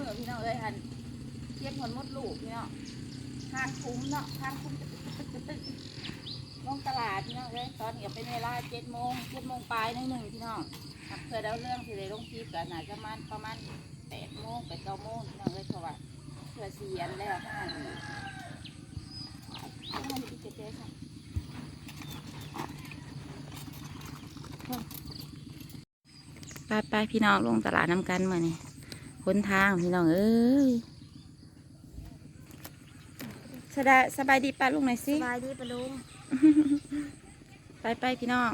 มือพี่น้องเอ้ยหันเก็บผลมดลูกพี่น้องทางคุ้มเนาะทางคุ้มตึกตึกตึกตึกตึกลงตลาดพี่น้องเอ้ยตอนนี้ก็เป็นเวลาเจ็ดโมงเจ็ดโมงปลายหนอยหนึ่งพี่น้องครับเพื่อแล้วเรื่องที่ได้ลงคลิปกันน่าจะมันประมาณแปดโมงแปดเก้าโมงพี่น้องเอ้ยเพราะว่าเพื่อเสียนแล้วท่านท่านนี้เจ๊ค่ะไปไปพี่น้องลงตลาดน้ำกันมานี่ คนทางพี่น้องเอ้ยสบายสบายดีป้าลุงหน่อยสิ สบายดีปะลุง ไปไปพี่น้อง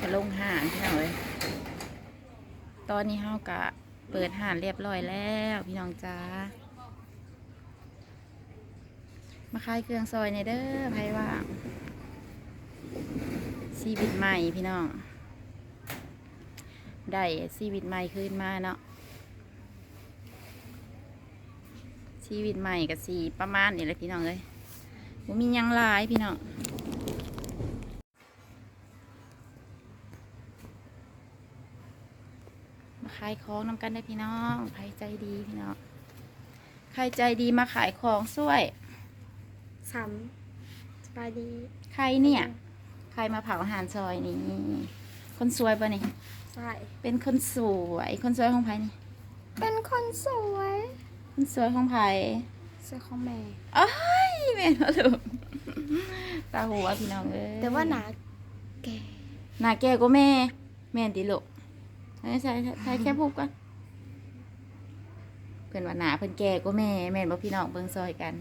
จะลงห่านพี่น้องเอ้ยตอนนี้เฮากะเปิดห่านเรียบร้อยแล้วพี่น้องจ้ามาขายเครื่องซอยในเด้อไผว่าง ชีวิตใหม่พี่น้อง ได้ชีวิตใหม่ขึ้นมาเนาะชีวิตใหม่กับสีประมาณนี้แหละพี่น้องเลยผมมีหยังหลายพี่น้องมาขายของนำกันได้พี่น้องใครใจดีพี่น้องใครใจดีมาขายของช่วยสามสบายดี ใครเนี่ยใครมาเผาอาหารซอยนี่คนสวยปะนี่ ใช่ เป็นคนสวย คนสวยของไผนี่ เป็นคนสวย คนสวยของไผสวยของแม่อ้ายแม่นบ่ลูกตาหัวพี่น้องเอ้ยแต่ว่าหนาแก่หน้าแก่ก็แม่ แม่นติลูกใช่ใช่ใช่แค่พูดก่อนเพิ่นว่าหน้าเพิ่นแก่ก็แม่ แม่นบ่พี่น้องเบิ่งซอยกัน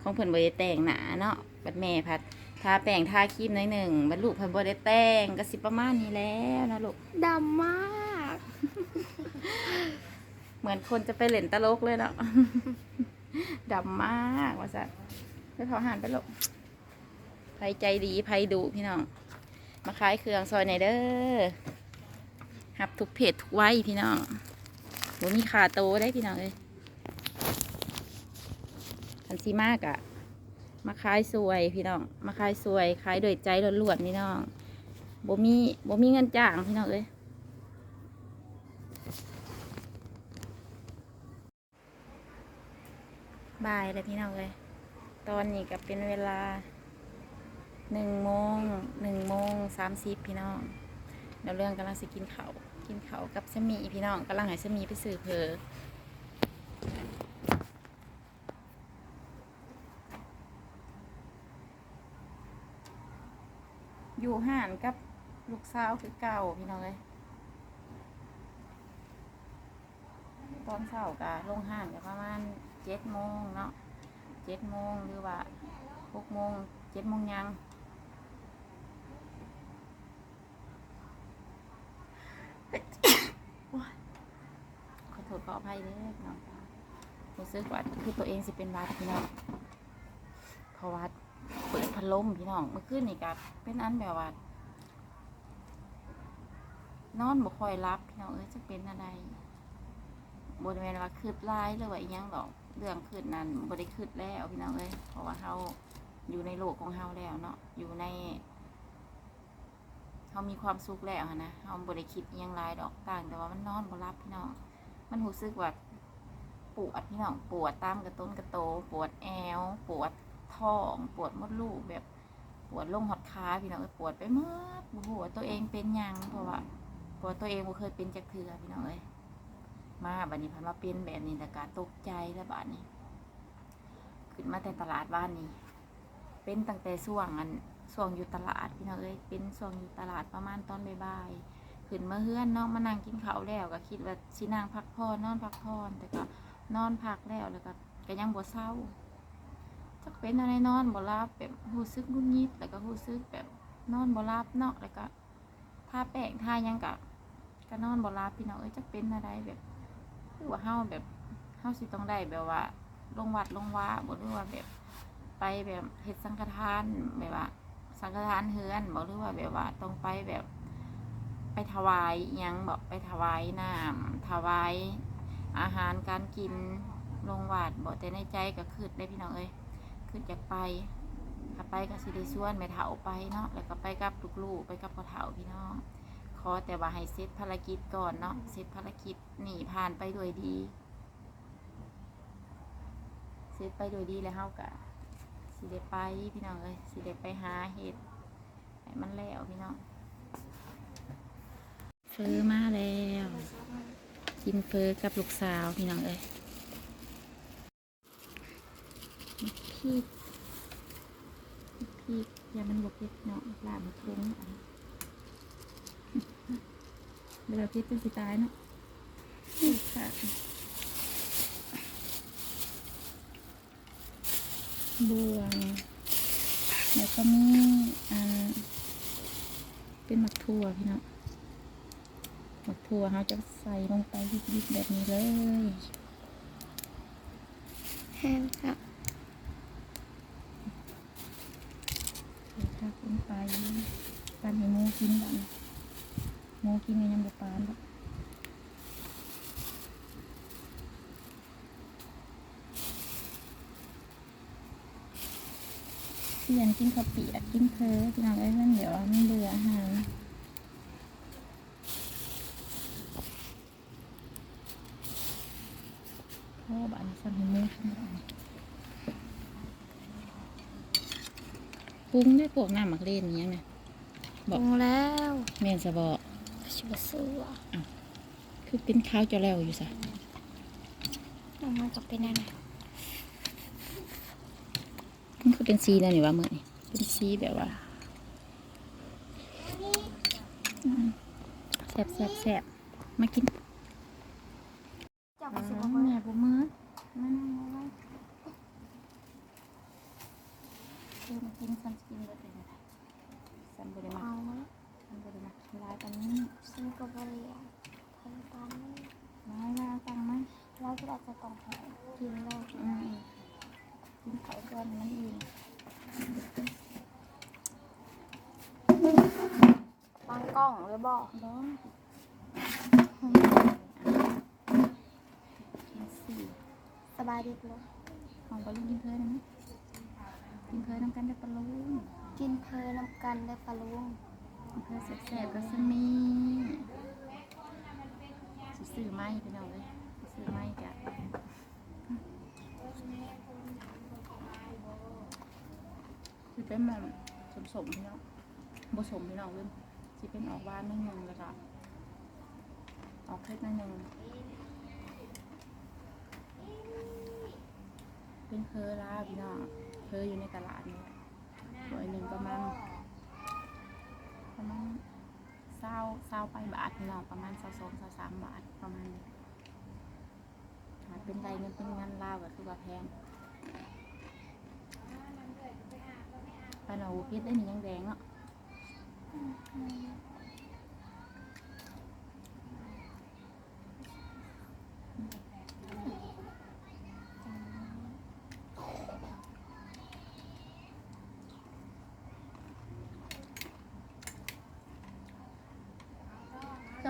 ของเพิ่นบ่ได้แต่งหน้าเนาะบัดแม่พัด ทาแป้งทาครีมหน่อยหนึ่งบัดลูกเพิ่นบ่ได้แต่งก็สิประมาณนี้แล้วนะลูก ดำมาก เหมือนคนจะไปเล่นตลกเลยเนาะ ดำมากว่าสัไปเผาอาหารไปลูกไผใจดีไผดุพี่น้อง มาขายเครื่องซอยในอยเด้อหับทุกเพจทุกไว้พี่น้องบ่มีขาโตได้พี่น้องเอ้ยทันซีมากอะ มาขายสวยพี่น้อง มาขายสวยขายโดวยใจล้วนๆพี่น้องบ่มีบ่มีเงินจ้างพี่น้องเอ้ยบ่ายเลยพี่น้องเลยตอนนี้ก็เป็นเวลาหนึ่งโมงหนึ่งโมงสามสิบพี่น้องเดี๋ยวเรื่องกำลังสิกินเขากินเขากับสมีพี่น้องกำลังให้สมีไปสื่อเพอ อยู่ห่านกับลูกสาวคือเก่าพี่น้องเลยตอนเช้ากะลงห้างก็ประมาณเจ็ดโมงเนาะเจ็ดโมงหรือว่าหกโมงเจ็ดโมงยังขอโทษขออภัยเด้อน้องจ้ารู้สึกว่าคือตัวเองสิเป็นวัดพี่น้องเพราะว่าเปิด ดลมพี่น้องเมื่อคืนนี่กับเป็นอันแบบว่านอนบ่ค่อยรับพี่น้องเอ้ยจะเป็นอะไรบริเวณว่าคืดร้ายหรือว่าอีหยังดอกเรื่องคืดนั้นบริคืดแล้วพี่น้องเอ้ยเพราะว่าเฮาอยู่ในโลกของเฮาแล้วเนาะอยู่ในเฮามีความสุขแล้วนะเฮาบริคิดยังหลายดอกต่างแต่ว่ามันนอนบ่รับพี่น้องมันรู้สึกว่าปวดพี่น้องปวดตามกระต้นกระโต ปวดแอว ปวด ท้องปวดมดลูกแบบปวดลงหอดขาพี่น้องเอ้ยปวดไปหมดบ่ฮู้ว่าตัวเองเป็นยังเพราะว่าเพราะว่าตัวเองบ่เคยเป็นจักเทือพี่น้องเอ้ยมาบัดนี้พันมาเป็นแบบนี้แต่การตกใจแล้วบัดนี้ ขึ้นมาแต่ตลาดบ้านนี้ เป็นตั้งแต่ช่วงอันช่วงอยู่ตลาดพี่น้องเอ้ยเป็นช่วงอยู่ตลาดประมาณตอนบ่ายๆขึ้นมาเฮือนเนาะมานั่งกินข้าวแล้วก็คิดว่าสินางพักผ่อนนอนพักผ่อนแต่ก็นอนพักแล้วแล้วก็ก็ยังบ่เศร้า จักเป็นอะไรนอนบ่รับแบบรู้สึกงุนงิดแล้วก็รู้สึกแบบนอนบ่รับเนาะแล้วก็ทาแป้งทายังกะก็นอนบ่รับพี่น้องเอ้ยจักเป็นอะไรแบบคือว่าเฮาแบบเฮาสิต้องได้แบบว่า ลงวัดลงว่าบ่หรือว่าแบบ ไปแบบเฮ็ดสังฆทานแบบว่า สังฆทานเฮือนบ่หรือว่าแบบว่าต้องไปแบบไปถวายยังบอกไปถวายน้ำถวายอาหารการกินลงวัดบ่แต่ในใจก็คืดได้พี่น้องเอ้ย คืดอยากไปถ้าไปก็สิได้ส่วนแม่เฒ่าไปเนาะแล้วก็ไปกับลูกๆไปกับพ่อเฒ่าพี่น้องขอแต่ว่าให้เสร็จภารกิจก่อนเนาะเสร็จภารกิจนี่ผ่านไปด้วยดีเสร็จไปด้วยดีแล้วเฮาก็สิได้ไปพี่น้องเอ้ยสิได้ไปหาเห็ดให้มันแล้วพี่น้องเฟอมาแล้วกินเฟอกับลูกสาวพี่น้องเอ้ย พี่พี่อย่ามันบวกเพชรเนาะลาบมันคุ้งอันเวลาเพชรเป็นสิตายเนาะค่ะบวงแล้วก็มีอันเป็นหมักถั่วพี่เน้องหมักถั่วเราจะใส่ลงไปยิบๆแบบนี้เลยแห้งค่ะ ใส่ทักลงไปปันให้หมูกินบ้างหมูกินก็ยังบ่ปานหรอกเปลี่ยนกินข้าวเปียกกินเพอพี่น้องเอ้ยมันเดี๋ยวมันเบื่ออาหารพ่อบ้านสันหิมูขึ้นมาง ปรุงได้พวกน้ำหมักเล่นอิหยังไงปบอกรุงแล้วแม่นสะบอกชิบะซัวคือเป็นข้าวจะแล้วอยู่ซะออกมากับเป็นอะไรมันคือเป็นสีนั่นนี่ว่าเมื่อนี่เป็นสีแบบว่าอืมแซ่บแซ่บแซ่บมากิน จับ อ๋ มาสิ อ บอก แม่บ่มือมานั่งเอาไว้เดี๋ยวมากินซันสกินเบิดเลยนะ ซันบริมาเอามาซันบริมาลายตอนนี้ซึ่งกับบริยาไทยตามนี้ลายลายตังไหมเราจะได้จะต้องหอมกินแล้วอืมกินเขาก่อนมันอิ่มตั้งกล้องหรือบอกร้องกินสี่สบายดีปะของปลาลูกกินเพลินนะกินเพลินน้ำกันได้ปลาลูก กินเพลน้ำกันได้ปลาลุงเพลินแสบๆก็สมีสิซื้อไม้ไปหน่อยเลยสิซื้อไม้กะคือเป็นแบบสมๆพี่น้องผสมพี่น้องเลยสิเป็นออกหวานนิดนึงแล้วก็ออกเผ็ดนิดนึงเป็นเพอลาพี่น้องเพออยู่ในตลาดนี่ หละตัวหนึ่งประมาณประมาณเศร้าเศร้าไปบาทเนาะประมาณเศร้าสองเศร้าสามบาทประมาณนี้หาเป็นไรเงินเป็นงานลาวก็คือว่าแพงปลาหนูพิษได้หนึ่งยังแดงเนาะ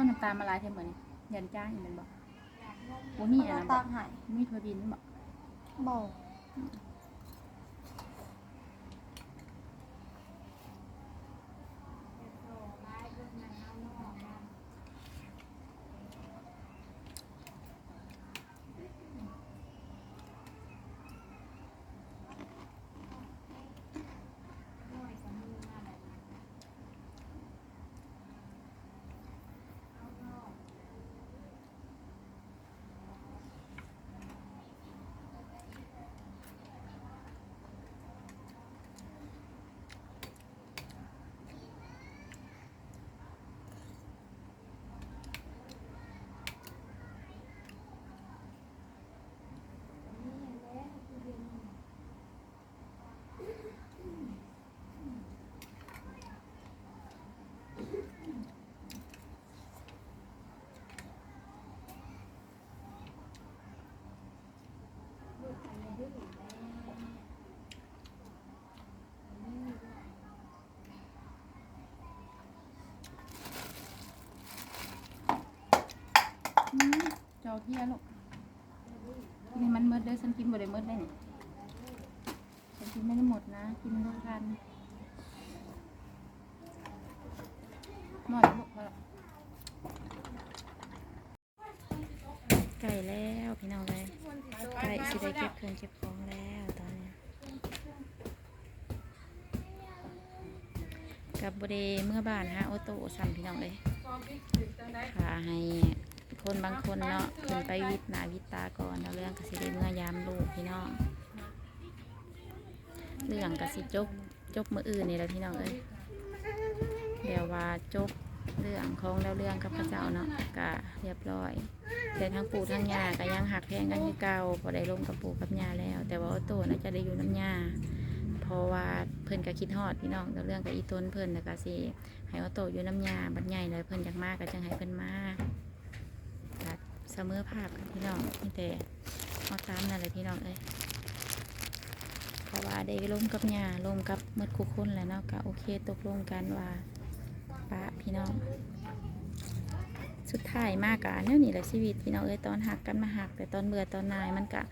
เจ้าน้ำตาลมาลายเท่าเหมือนยันจ้างอย่างนั้นบอกวันนี้อะเรานะบตาอกมหายมีถั่วดินบอก บอก อื เทียลูกกินให้มันเมิดเด้อฉันกินบ่ได้เมิดได้นี่ฉันกินไม่ได้หมดนะ กินทุกกันหมดลูกพอละไก่แล้วพี่น้องเลยไก่สิได้เก็บเครื่องเก็บของแล้วตอนนี้กับบเดเมื่อบ้านฮะโอโต้สั่พี่น้องเลยค่ะให้ คนบางคนเนาะขึ้นไปวิทย์หนาวิตาก่อนแล้วเรื่องกสิได้เมื่อยามลูกพี่น้องเรื่องกสิจบจบมืออื่นนี่แหละพี่น้องเอ้ยเดี๋ยวว่าจบเรื่องของแล้วเรื่องกับพระเจ้าเนาะก็เรียบร้อย แต่ทั้งปู่ทั้งยาก็ยังหักแพงกันคือเก่าพอได้ลงกับปู่กับยาแล้ว แต่ว่าโอโต้น่าจะได้อยู่น้ำยาเพราะว่าเพิ่นก็คิดฮอดพี่น้องแล้วเรื่องกับอีต้นเพิ่นน่ะก็สิให้โอโตอยู่น้ำยาบัดใหญ่เลยเพิ่นอยากมากก็จังให้เพิ่นมาก เสมอภาพกับพี่น้องนี่แต่เอาตามนั่นเลยพี่น้องเอ้ยเพราะว่าได้ลงกับหญ้าลงกับหมดคุกคนแล้วเนาะก็โอเคตกลงกันว่าปะพี่น้อง สุดท้ายมากกะเนี่ยนี่แหละชีวิตพี่น้องเอ้ยตอนหักกันมาหัก แต่ตอนเบื่อตอนนายมันกะ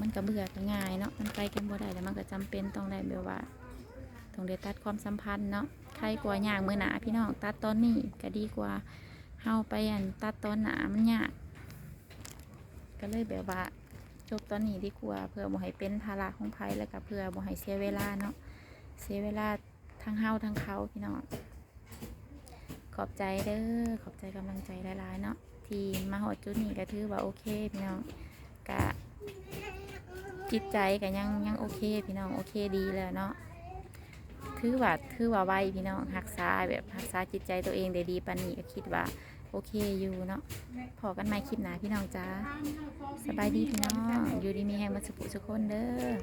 มันก็เบื่อก็ง่ายเนาะมันไปกันบ่ได้แล้วมันก็จำเป็นต้องได้แบบว่าต้องได้ตัดความสัมพันธ์เนาะใครกว่าอยางมือหนาพี่น้องตัดตอนนี้ก็ดีกว่าเฮาไปอันตัดตอนหนามันยาก ก็เลยแบบว่าจบตอนนี้ดีกว่าเพื่อบ่ให้เป็นภาระของไผแล้วก็เพื่อบ่ให้เสียเวลาเนาะเสียเวลาทั้งเฮาทั้งเขาพี่น้องขอบใจเด้อขอบใจกำลังใจหลายๆเนาะที่มาหอดจุดนี้ก็ถือว่าโอเคพี่น้องกะจิตใจก็ยังยังโอเคพี่น้องโอเคดีแล้วเนาะถือว่าถือว่าไวพี่น้องรักษาแบบรักษาจิตใจตัวเองได้ดีปานนี้ก็คิดว่า โอเคอยู่เนาะพอกันใหม่คลิปหน้าพี่น้องจ้าสบายดีพี่น้องอยู่ดีมีแหงมาสุขสุขคนเด้อ